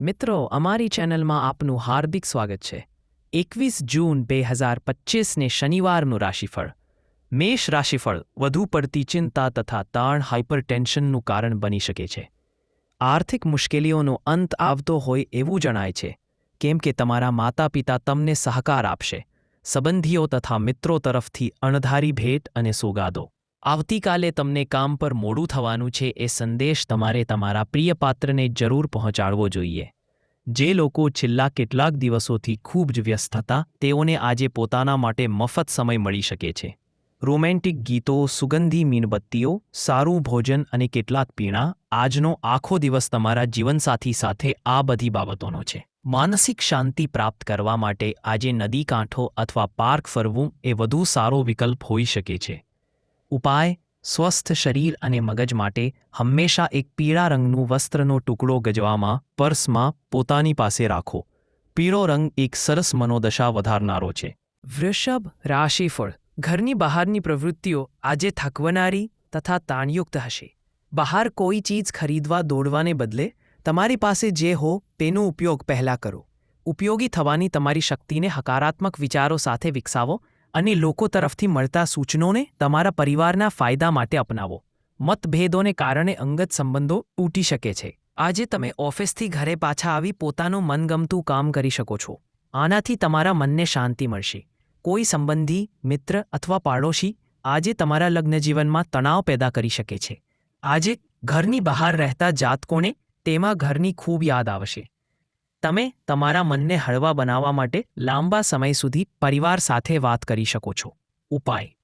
મિત્રો, અમારી ચેનલમાં આપનું હાર્દિક સ્વાગત છે. એકવીસ જૂન બે હજાર પચીસને શનિવારનું રાશિફળ. મેષ રાશિફળ વધુ પડતી ચિંતા તથા તાણ હાઇપરટેન્શનનું કારણ બની શકે છે. આર્થિક મુશ્કેલીઓનો અંત આવતો હોય એવું જણાય છે. કેમ કે તમારા માતા પિતા તમને સહકાર આપશે. સંબંધીઓ તથા મિત્રો તરફથી અણધારી ભેટ અને સોગાદો. આવતીકાલે તમને કામ પર મોડું થવાનું છે એ સંદેશ તમારે તમારા પ્રિય પાત્રને જરૂર પહોંચાડવો જોઈએ. જે લોકો છેલ્લા કેટલાક દિવસોથી ખૂબ જ વ્યસ્ત હતા, તેઓને આજે પોતાના માટે મફત સમય મળી શકે છે. રોમેન્ટિક ગીતો, સુગંધી મીણબત્તીઓ, સારું ભોજન અને કેટલાક પીણા, આજનો આખો દિવસ તમારા જીવનસાથી સાથે આ બધી બાબતોનો છે. માનસિક શાંતિ પ્રાપ્ત કરવા માટે આજે નદી કાંઠો અથવા પાર્ક ફરવું એ વધુ સારો વિકલ્પ હોઈ શકે છે. ઉપાય, સ્વસ્થ શરીર અને મગજ માટે હંમેશા એક પીળા રંગનું વસ્ત્રનો ટુકડો ગજવામાં, પર્સમાં, પોતાની પાસે રાખો. પીળો રંગ એક સરસ મનોદશા વધારનારો છે. વૃષભ રાશિફળ, ઘરની બહારની પ્રવૃત્તિઓ આજે થકવનારી તથા તાણયુક્ત હશે. બહાર કોઈ ચીજ ખરીદવા દોડવાને બદલે તમારી પાસે જે હો તેનો ઉપયોગ પહેલાં કરો. ઉપયોગી થવાની તમારી શક્તિને હકારાત્મક વિચારો સાથે વિકસાવો અને લોકો તરફથી મળતા સૂચનોને તમારા પરિવારના ફાયદા માટે અપનાવો. મતભેદોને કારણે અંગત સંબંધો તૂટી શકે છે. આજે તમે ઓફિસથી ઘરે પાછા આવી પોતાનું મનગમતું કામ કરી શકો છો. આનાથી તમારા મનને શાંતિ મળશે. કોઈ સંબંધી, મિત્ર અથવા પાડોશી આજે તમારા લગ્નજીવનમાં તણાવ પેદા કરી શકે છે. આજે ઘરની બહાર રહેતા જાતકોને તેમાં ઘરની ખૂબ યાદ આવશે. તમે તમારા મનને હળવા બનાવવા માટે લાંબા સમય સુધી પરિવાર સાથે વાત કરી શકો છો. ઉપાય.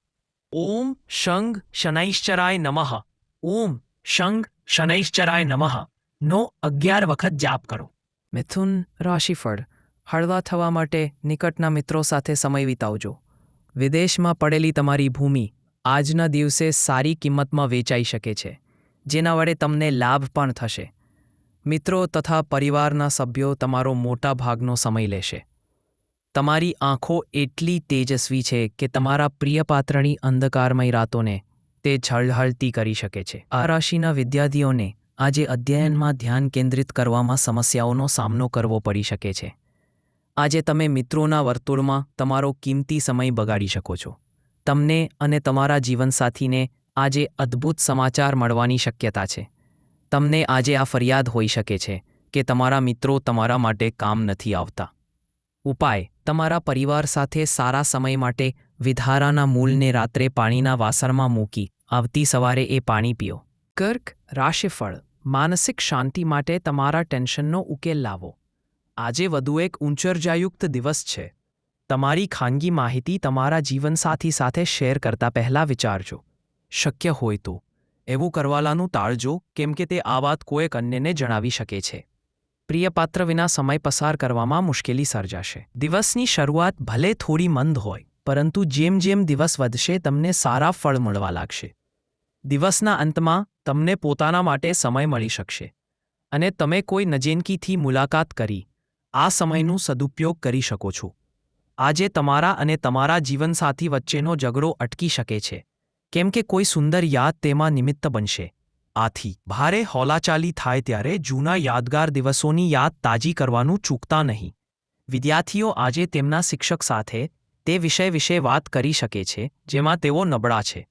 ઓમ શંગ શનૈશ્ચરાય નમઃ. ઓમ શંગ શનૈશ્ચરાય નમઃ. નો અગિયાર વખત જાપ કરો. મિથુન રાશિફળ, હળવા થવા માટે નિકટના મિત્રો સાથે સમય વિતાવજો. વિદેશમાં પડેલી તમારી ભૂમિ આજના દિવસે સારી કિંમતમાં વેચાઈ શકે છે, જેના વડે તમને લાભ પણ થશે. મિત્રો તથા પરિવારના સભ્યો તમારો મોટા ભાગનો સમય લેશે. તમારી આંખો એટલી તેજસ્વી છે કે તમારા પ્રિયપાત્રની અંધકારમય રાતોને તે ઝળહળતી કરી શકે છે. આ રાશિના વિદ્યાર્થીઓને આજે અધ્યયનમાં ધ્યાન કેન્દ્રિત કરવામાં સમસ્યાઓનો સામનો કરવો પડી શકે છે. આજે તમે મિત્રોના વર્તુળમાં તમારો કિંમતી સમય બગાડી શકો છો. તમને અને તમારા જીવનસાથીને આજે અદ્ભુત સમાચાર મળવાની શક્યતા છે. તમને આજે આ ફરિયાદ હોઈ શકે છે કે તમારા મિત્રો તમારા માટે કામ નથી આવતા. ઉપાય, તમારા પરિવાર સાથે સારા સમય માટે વિધારાના મૂળને રાત્રે પાણીના વાસણમાં મૂકી આવતી સવારે એ પાણી પીઓ. કર્ક, રાશિફળ, માનસિક શાંતિ માટે તમારા ટેન્શનનો ઉકેલ લાવો. આજે વધુ એક ઊંચરજાયુક્ત દિવસ છે. તમારી ખાનગી માહિતી તમારા જીવનસાથી સાથે શેર કરતા પહેલાં વિચારજો. શક્ય હોય તો. એવું કરવાલાનું ટાળજો કેમ કે તે આ વાત કોઈક અન્યને જણાવી શકે છે. પ્રિય પાત્ર વિના સમય પસાર કરવામાં મુશ્કેલી સર્જાશે. દિવસની શરૂઆત ભલે થોડી મંદ હોય, પરંતુ જેમ જેમ દિવસ વધશે તમને સારા ફળ મળવા લાગશે. દિવસના અંતમાં તમને પોતાના માટે સમય મળી શકશે. અને તમે કોઈ નજેનકીથી મુલાકાત કરી, આ સમયનું સદુપયોગ કરી શકો છો. આજે તમારા અને તમારા જીવનસાથી વચ્ચેનો ઝઘડો અટકી શકે છે. કેમ કે કોઈ સુંદર યાદ તેમાં નિમિત્ત બનશે. આથી, ભારે હોલાચાલી થાય ત્યારે જૂના યાદગાર દિવસોની યાદ તાજી કરવાનું ચૂકતા નહીં. વિદ્યાર્થીઓ આજે તેમના શિક્ષક સાથે તે વિષય વિશે વાત કરી શકે છે, જેમાં તેઓ નબળા છે.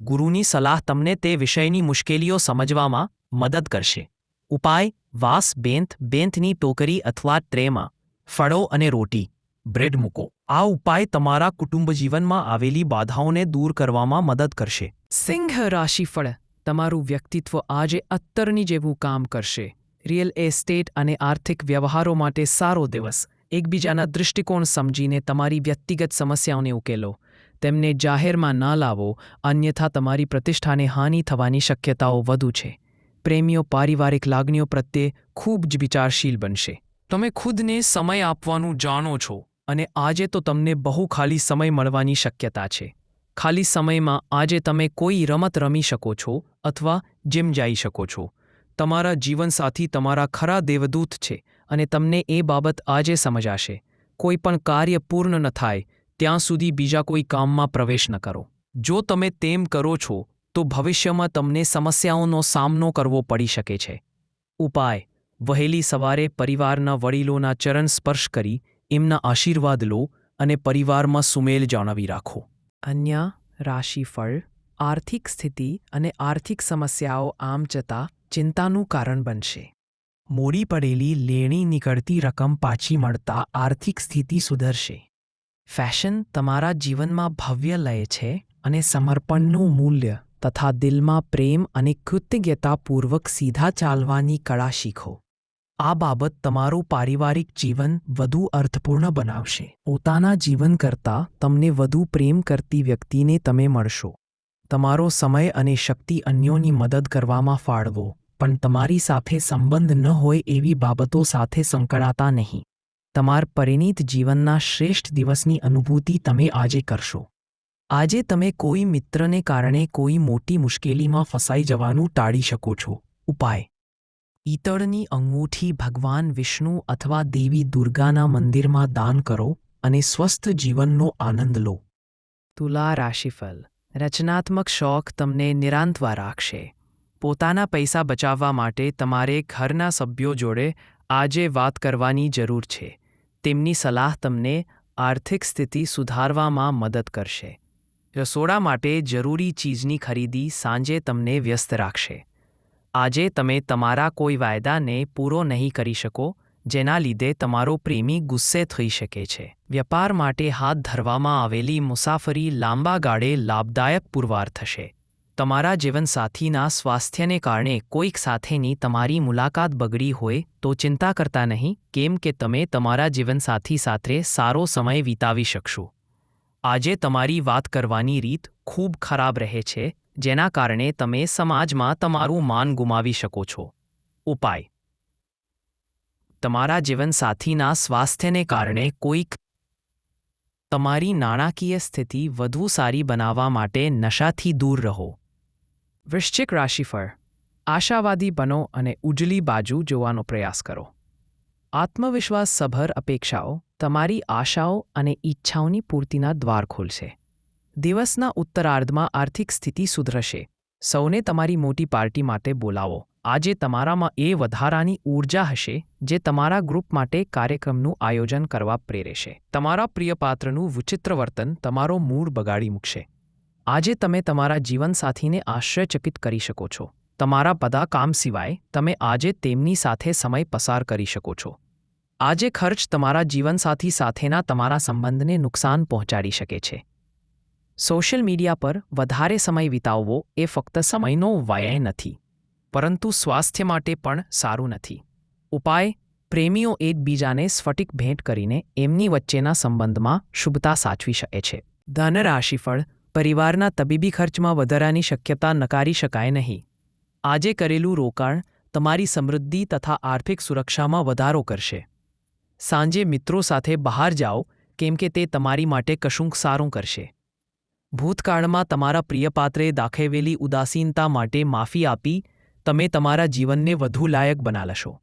ગુરુની સલાહ તમને તે વિષયની મુશ્કેલીઓ સમજવામાં મદદ કરશે. ઉપાય, વાસ, બેંત, બેંતની ટોકરી અથવા ટ્રેમાં, ફળો અને રોટી. બ્રેડ મૂકો. આ ઉપાય તમારા કુટુંબ જીવનમાં આવેલી બાધાઓને દૂર કરવામાં મદદ કરશે. સિંહ રાશિફળ. તમારું વ્યક્તિત્વ આજે અત્તરની જેવું કામ કરશે. રિયલ એસ્ટેટ અને આર્થિક વ્યવહારો માટે સારો દિવસ. એકબીજાના દૃષ્ટિકોણ સમજીને તમારી વ્યક્તિગત સમસ્યાઓને ઉકેલો. તેમને જાહેરમાં ના લાવો, અન્યથા તમારી પ્રતિષ્ઠાને હાનિ થવાની શક્યતાઓ વધુ છે. પ્રેમીઓ પારિવારિક લાગણીઓ પ્રત્યે ખૂબ જ વિચારશીલ બનશે. તમે ખુદને સમય આપવાનું જાણો છો. અને આજે તો તમને બહુ ખાલી સમય મળવાની શક્યતા છે. ખાલી સમયમાં આજે તમે કોઈ રમત રમી શકો છો અથવા જીમ જઈ શકો છો. તમારા જીવનસાથી તમારા ખરા દેવદૂત છે અને તમને એ બાબત આજે સમજાશે. કોઈ પણ કાર્ય પૂર્ણ ન થાય, ત્યાં સુધી બીજા કોઈ કામમાં પ્રવેશ ન કરો. જો તમે તેમ કરો છો, તો ભવિષ્યમાં તમને સમસ્યાઓનો સામનો કરવો પડી શકે છે. ઉપાય. વહેલી સવારે પરિવારના વડીલોના ચરણ સ્પર્શ કરી એમના આશીર્વાદ લો અને પરિવારમાં સુમેલ જાળવી રાખો. અન્ય રાશિફળ આર્થિક સ્થિતિ અને આર્થિક સમસ્યાઓ આમ જતાં ચિંતાનું કારણ બનશે. મોડી પડેલી લેણી નીકળતી રકમ પાછી મળતા આર્થિક સ્થિતિ સુધરશે. ફેશન તમારા જીવનમાં ભવ્ય લય છે અને સમર્પણનું મૂલ્ય તથા દિલમાં પ્રેમ અને કૃતજ્ઞતાપૂર્વક સીધા ચાલવાની કળા શીખો. આ બાબત તમારું પારિવારિક જીવન વધુ અર્થપૂર્ણ બનાવશે. પોતાના જીવન કરતાં તમને વધુ પ્રેમ કરતી વ્યક્તિને તમે મળશો. તમારો સમય અને શક્તિ અન્યોની મદદ કરવામાં ફાળવો, પણ તમારી સાથે સંબંધ ન હોય એવી બાબતો સાથે સંકળાતા નહીં. તમાર પરિણીત જીવનના શ્રેષ્ઠ દિવસની અનુભૂતિ તમે આજે કરશો. આજે તમે કોઈ મિત્રને કારણે કોઈ મોટી મુશ્કેલીમાં ફસાઈ જવાનું ટાળી શકો છો. ઉપાય. ઈતળની અંગૂઠી ભગવાન વિષ્ણુ અથવા દેવી દુર્ગાના મંદિરમાં દાન કરો અને સ્વસ્થ જીવનનો આનંદ લો. તુલા રાશિફલ રચનાત્મક શોખ તમને નિરાંતવા રાખશે. પોતાના પૈસા બચાવવા માટે તમારે ઘરના સભ્યો જોડે આજે વાત કરવાની જરૂર છે. તેમની સલાહ તમને આર્થિક સ્થિતિ સુધારવામાં મદદ કરશે. રસોડા માટે જરૂરી ચીજની ખરીદી સાંજે તમને વ્યસ્ત રાખશે. આજે તમે તમારા કોઈ વાયદાને પૂરો નહીં કરી શકો, જેના લીધે તમારો પ્રેમી ગુસ્સે થઈ શકે છે. વ્યાપાર માટે હાથ ધરવામાં આવેલી મુસાફરી લાંબા ગાળે લાભદાયક પુરવાર થશે. તમારા જીવનસાથીના સ્વાસ્થ્યને કારણે કોઈક સાથેની તમારી મુલાકાત બગડી હોય તો ચિંતા કરતા નહીં, કેમ કે તમે તમારા જીવનસાથી સાથે સારો સમય વિતાવી શકશો. આજે તમારી વાત કરવાની રીત ખૂબ ખરાબ રહે છે જેના કારણે તમે સમાજમાં તમારું માન ગુમાવી શકો છો. ઉપાય. તમારા જીવનસાથીના સ્વાસ્થ્યને કારણે કોઈક તમારી નાણાકીય સ્થિતિ વધુ સારી બનાવવા માટે નશાથી દૂર રહો. વૃશ્ચિક રાશિફળ. આશાવાદી બનો અને ઉજળી બાજુ જોવાનો પ્રયાસ કરો. આત્મવિશ્વાસ સભર અપેક્ષાઓ, તમારી આશાઓ અને ઈચ્છાઓની પૂર્તિના દ્વાર ખોલશે. દિવસના ઉત્તરાર્ધમાં આર્થિક સ્થિતિ સુધરશે. સૌને તમારી મોટી પાર્ટી માટે બોલાવો. આજે તમારામાં એ વધારાની ઊર્જા હશે, જે તમારા ગ્રુપ માટે કાર્યક્રમનું આયોજન કરવા પ્રેરેશે. તમારા પ્રિય પાત્રનું વિચિત્ર વર્તન તમારો મૂડ બગાડી મૂકશે. આજે તમે તમારા જીવનસાથીને આશ્ચર્યચકિત કરી શકો છો. તમારા બધા કામ સિવાય તમે આજે તેમની સાથે સમય પસાર કરી શકો છો. આજે ખર્ચ તમારા જીવનસાથી સાથેના તમારા સંબંધને નુકસાન પહોંચાડી શકે છે. સોશિયલ મીડિયા પર વધારે સમય વિતાવવો એ ફક્ત સમયનો વ્યય નથી, પરંતુ સ્વાસ્થ્ય માટે પણ સારું નથી. ઉપાય, પ્રેમીઓ એકબીજાને સ્ફટિક ભેટ કરીને એમની વચ્ચેના સંબંધમાં શુભતા સાચવી શકે છે. ધન રાશિફળ, પરિવારના તબીબી ખર્ચમાં વધારાની શક્યતા નકારી શકાય નહીં. આજે કરેલું રોકાણ તમારી સમૃદ્ધિ તથા આર્થિક સુરક્ષામાં વધારો કરશે. સાંજે મિત્રો સાથે બહાર જાઓ, કેમ કે તે તમારી માટે કશુંક સારું કરશે. ભૂતકાળમાં તમારા પ્રિયપાત્રે દાખવેલી ઉદાસીનતા માટે માફી આપી, તમે તમારા જીવનને વધુ લાયક બનાલશો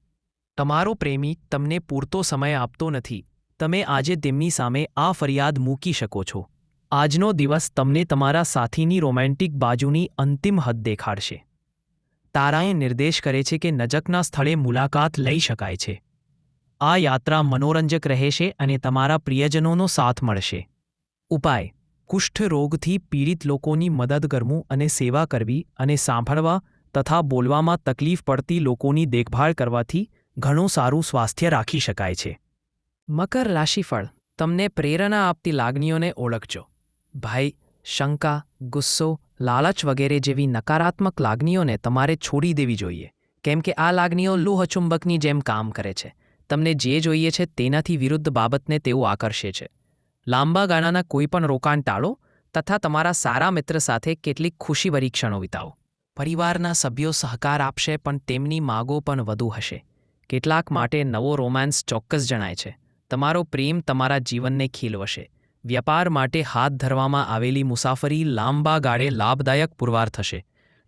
તમારો પ્રેમી તમને પૂરતો સમય આપતો નથી. તમે આજે તેમની સામે આ ફરિયાદ મૂકી શકો છો. આજનો દિવસ તમને તમારા સાથીની રોમેન્ટિક બાજુની અંતિમ હદ દેખાડશે. તારાએ નિર્દેશ કરે છે કે નજકના સ્થળે મુલાકાત લઈ શકાય છે. આ યાત્રા મનોરંજક રહેશે અને તમારા પ્રિયજનોનો સાથ મળશે. ઉપાય. કુષ્ઠ રોગથી પીડિત લોકોની મદદ કરવું અને સેવા કરવી અને સાંભળવા તથા બોલવામાં તકલીફ પડતી લોકોની દેખભાળ કરવાથી ઘણું સારું સ્વાસ્થ્ય રાખી શકાય છે. મકર રાશિફળ, તમને પ્રેરણા આપતી લાગણીઓને ઓળખજો. ભાઈ શંકા, ગુસ્સો, લાલચ વગેરે જેવી નકારાત્મક લાગણીઓને તમારે છોડી દેવી જોઈએ. કેમ કે આ લાગણીઓ લોહચુંબકની જેમ કામ કરે છે. તમને જે જોઈએ છે તેનાથી વિરુદ્ધ બાબતને તેઓ આકર્ષે છે. લાંબા ગાળાના કોઈપણ રોકાણ ટાળો તથા તમારા સારા મિત્ર સાથે કેટલીક ખુશીભરી ક્ષણો વિતાવો. પરિવારના સભ્યો સહકાર આપશે પણ તેમની માગો પણ વધુ હશે. કેટલાક માટે નવો રોમાન્સ ચોક્કસ જણાય છે. તમારો પ્રેમ તમારા જીવનને ખીલવશે. વ્યાપાર માટે હાથ ધરવામાં આવેલી મુસાફરી લાંબા ગાળે લાભદાયક પુરવાર થશે.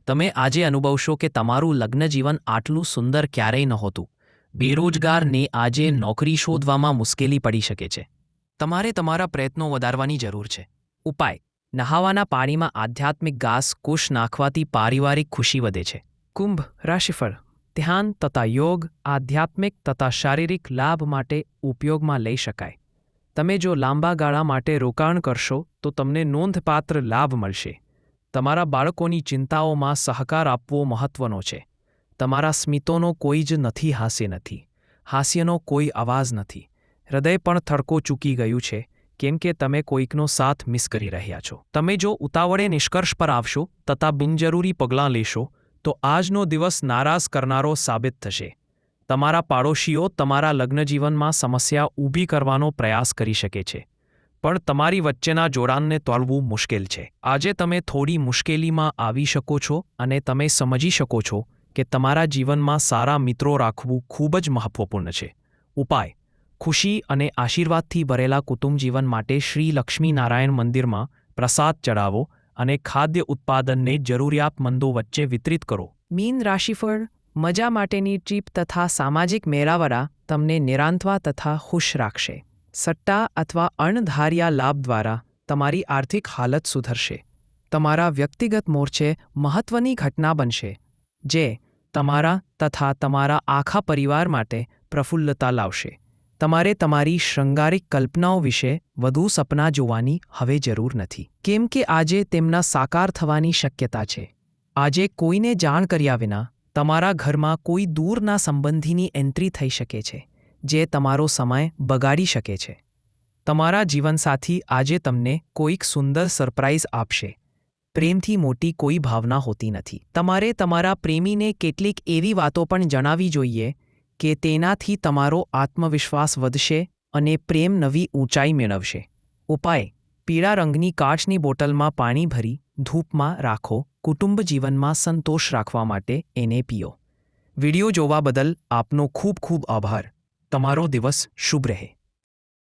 તમે આજે અનુભવશો કે તમારું લગ્ન જીવન આટલું સુંદર ક્યારેય નહોતું. બેરોજગારને આજે નોકરી શોધવામાં મુશ્કેલી પડી શકે છે. તમારે તમારા પ્રયત્નો વધારવાની જરૂર છે. ઉપાય. નહાવાના પાણીમાં આધ્યાત્મિક ઘાસ કુશ નાખવાથી પારિવારિક ખુશી વધે છે. કુંભ રાશિફળ. ધ્યાન તથા યોગ આધ્યાત્મિક તથા શારીરિક લાભ માટે ઉપયોગમાં લઈ શકાય. તમે જો લાંબા ગાળા માટે રોકાણ કરશો, તો તમને નોંધપાત્ર લાભ મળશે. તમારા બાળકોની ચિંતાઓમાં સહકાર આપવો મહત્વનો છે. તમારા સ્મિતોનો કોઈ જ નથી, હાસ્ય નથી. હાસ્યનો કોઈ અવાજ નથી. હૃદય પણ થડકો ચૂકી ગયું છે, કેમ કે તમે કોઈકનો સાથ મિસ કરી રહ્યા છો. તમે જો ઉતાવળે નિષ્કર્ષ પર આવશો, તથા બિનજરૂરી પગલાં લેશો, તો આજનો દિવસ નારાજ કરનારો સાબિત થશે. તમારા પાડોશીઓ તમારા લગ્નજીવનમાં સમસ્યા ઊભી કરવાનો પ્રયાસ કરી શકે છે. પણ તમારી વચ્ચેના જોડાણને તોલવું મુશ્કેલ છે. આજે તમે થોડી મુશ્કેલીમાં આવી શકો છો અને તમે સમજી શકો છો કે તમારા જીવનમાં સારા મિત્રો રાખવું ખૂબ જ મહત્વપૂર્ણ છે. ઉપાય. ખુશી અને આશીર્વાદથી ભરેલા કુટુંબ જીવન માટે શ્રી લક્ષ્મીનારાયણ મંદિરમાં પ્રસાદ ચડાવો અને ખાદ્ય ઉત્પાદનને જરૂરિયાતમંદો વચ્ચે વિતરિત કરો. મીન રાશિફળ, મજા માટેની ટ્રીપ તથા સામાજિક મેળાવડા તમને નિરાંતવા તથા ખુશ રાખશે. સટ્ટા અથવા અણધાર્યા લાભ દ્વારા તમારી આર્થિક હાલત સુધરશે. તમારા વ્યક્તિગત મોરચે મહત્વની ઘટના બનશે, જે તમારા તથા તમારા આખા પરિવાર માટે પ્રફુલ્લતા લાવશે. તમારે તમારી શૃંગારિક કલ્પનાઓ વિશે વધુ સપના જોવાની હવે જરૂર નથી. કેમ કે આજે તેમના સાકાર થવાની શક્યતા છે. આજે કોઈને જાણ કર્યા વિના તમારા ઘરમાં કોઈ દૂરના સંબંધીની એન્ટ્રી થઈ શકે છે, જે તમારો સમય બગાડી શકે છે. તમારા જીવનસાથી આજે તમને કોઈક સુંદર સરપ્રાઇઝ આપશે. પ્રેમથી મોટી કોઈ ભાવના હોતી નથી. તમારે તમારા પ્રેમીને કેટલીક એવી વાતો પણ જણાવવી જોઈએ કે તેનાથી તમારો આત્મવિશ્વાસ વધશે અને પ્રેમ નવી ઊંચાઈ મેળવશે. ઉપાય, પીળા રંગની કાચની બોટલમાં પાણી ભરી, ધૂપમાં રાખો, કુટુંબ જીવનમાં સંતોષ રાખવા માટે એને પીઓ. વિડિયો જોવા બદલ આપનો ખૂબ ખૂબ આભાર. તમારો દિવસ શુભ રહે.